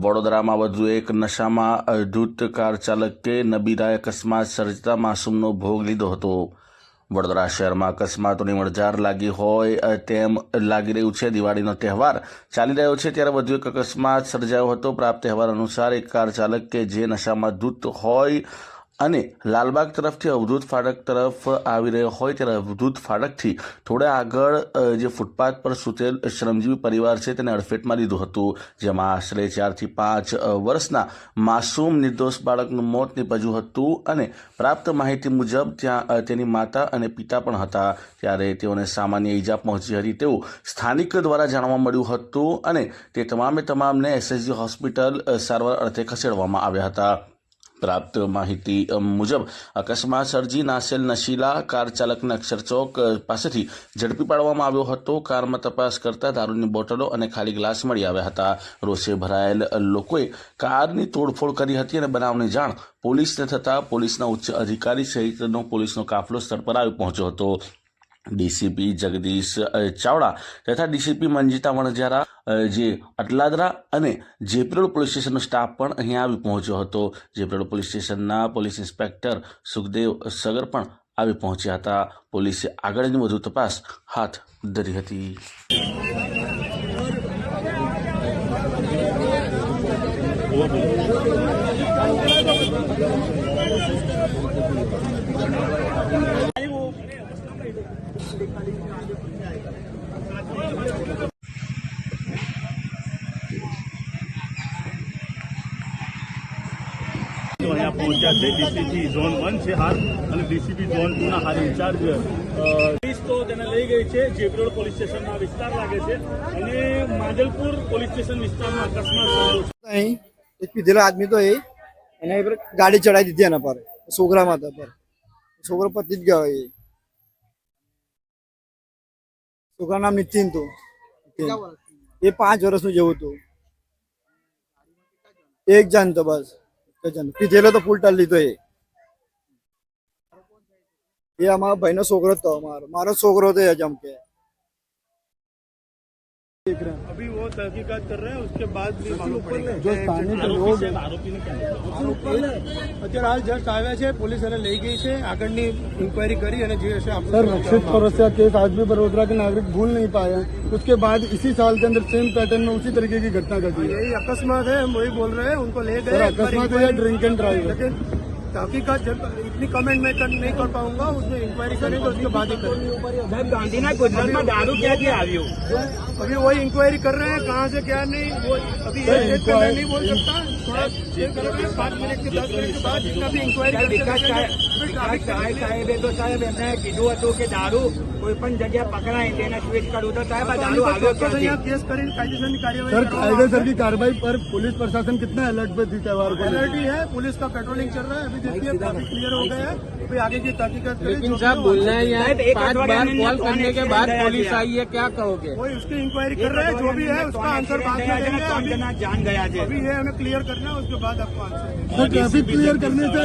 વડોદરામાં વધુ એક નશામાં ધૂત કાર ચાલકે નબીરાએ અકસ્માત સર્જતા માસૂમનો ભોગ લીધો હતો. વડોદરા શહેરમાં અકસ્માતોની વણઝાર લાગી હોય તેમ લાગી રહ્યું છે. દિવાળીનો તહેવાર ચાલી રહ્યો છે ત્યારે વધુ એક અકસ્માત સર્જાયો હતો. પ્રાપ્ત અહેવાલ અનુસાર એક કાર ચાલક કે જે નશામાં ધૂત હોય અને લાલબાગ તરફથી અવધૂત ફાટક તરફ આવી રહ્યો હોય ત્યારે અવધૂત ફાટકથી થોડા આગળ જે ફૂટપાથ પર સૂતેલ શ્રમજીવી પરિવાર છે તેને અડફેટમાં લીધું હતું, જેમાં આશરે ચારથી પાંચ વર્ષના માસૂમ નિર્દોષ બાળકનું મોત નીપજ્યું હતું અને પ્રાપ્ત માહિતી મુજબ ત્યાં તેની માતા અને પિતા પણ હતા. ત્યારે તેઓને સામાન્ય ઈજા પહોંચી હતી તેવું સ્થાનિક દ્વારા જાણવા મળ્યું હતું અને તે તમામે તમામને એસએસજી હોસ્પિટલ સારવાર અર્થે ખસેડવામાં આવ્યા હતા. પ્રાપ્ત માહિતી મુજબ અકસ્માત સર્જી નાસેલ નશીલા કાર ચાલકને અક્ષરચોક પાસેથી ઝડપી પાડવામાં આવ્યો હતો. કારમાં તપાસ કરતા દારૂની બોટલો અને ખાલી ગ્લાસ મળી આવ્યા હતા. રોષે ભરાયેલ લોકોએ કારની તોડફોડ કરી હતી અને બનાવની જાણ પોલીસને થતાં પોલીસના ઉચ્ચ અધિકારી સહિતનો પોલીસનો કાફલો સ્થળ પર આવી પહોંચ્યો હતો. ડીસીપી જગદીશ ચાવડા તથા ડીસીપી મંજીતા વણજારા જે અટલાદરા અને જેપરોડ પોલીસ સ્ટેશનનો સ્ટાફ પણ અહીંયા આવી પહોંચ્યો હતો. જેપરોડ પોલીસ સ્ટેશનના પોલીસ ઇન્સ્પેક્ટર સુખદેવ સગર પણ આવી પહોંચ્યા હતા. પોલીસે આગળની વધુ તપાસ હાથ ધરી હતી. તો અહીંયા પહોંચ્યા છે ડીસીપી ઝોન વન છે હાલ અને ડીસીપી ઝોન ટુના હાલ ઇન્ચાર્જ પોલીસ તો તેને લઈ ગઈ છે. જેબરોડ પોલીસ સ્ટેશનના વિસ્તાર લાગે છે અને માજલપુર પોલીસ સ્ટેશન વિસ્તારમાં અકસ્માત થયો એક પીધેલો આદમી તો એ. એના પર ગાડી ચડાવી દીધી એના પર. છોકરામાં માતા પર. છોકરો પતી જ ગયો એ. છોકરા નામ નિતિન હતું. એ પાંચ વર્ષનું જેવું હતું. એક જણ તો બસ. પીધેલો તો ફૂલ ટાલ લીધો એ. એ અમારા ભાઈનો છોકરો જ હતો અમારો. મારો છોકરો હતો એ જમ કે. अभी वो तहकीकात कर रहे हैं उसके बाद भी मालूम पड़ेगा जो स्थानिक आरोपी लोग છે, આરોપીને કેમ અત્યારે હાલ જસ્ટ આવ્યા છે પોલીસ એને લઈ ગઈ છે આગળની ઇન્ક્વાયરી કરી અને જે હશે सर આપણું रक्षित चौरसिया केस आज भी बड़ोदरा के नागरिक भूल नहीं पाए हैं उसके बाद इसी साल के अंदर सेम पैटर्न में उसी तरीके की घटना घटी है यही अकस्मात है हम वही बोल रहे हैं उनको ले गए सर एक बार अकस्मात है या inquiry- ड्रिंक एंड ड्राइव है लेकिन तहकीकात जब इतनी कमेंट मैं कर, नहीं कर पाऊंगा उसमें इंक्वायरी करेंगे उसके बाद ही करेंगे સાહેબ ગાંધીના ગુજરાતમાં દારૂ ક્યાંથી આવ્યો अभी वही इंक्वायरी कर रहे हैं कहाँ से क्या नहीं वो अभी ये डेट पे मैं नहीं बोल सकता थोड़ा देर करेंगे पाँच मिनट के दस मिनट के बाद जितना भी इंक्वायरी સાહેબ વિકાસ करके સાહેબ વિકાસ સાહેબ સાહેબે તો સાહેબ એમને કીધું હતું કે દારૂ કોઈ પણ જગ્યા પકડાય તેને સ્વિચ કરવું તો સાહેબ આ દારૂ આવ્યો ચોક્કસ ક્યાંથી અહીંયા કેસ કરીને કાયદેસરની सर કાર્યવાહી કરવામાં कायदेसर की कार्रवाई पर पुलिस प्रशासन कितना अलर्ट पे थी त्यौहार को लेकर? एलर्टी है पुलिस का पेट्रोलिंग चल रहा है अभी क्लियर हो गया आगे की तहकीकत लेकिन साहब बोलना है यहाँ पाँच बार कॉल करने के बाद पुलिस आई है क्या कहोगे? कोई उसकी इंक्वायरी कर रहे हैं जो भी है उसका आंसर बाद में देंगे अभी जान गया अभी ये हमें क्लियर करना है उसके बाद आपको आंसर अभी क्लियर करने से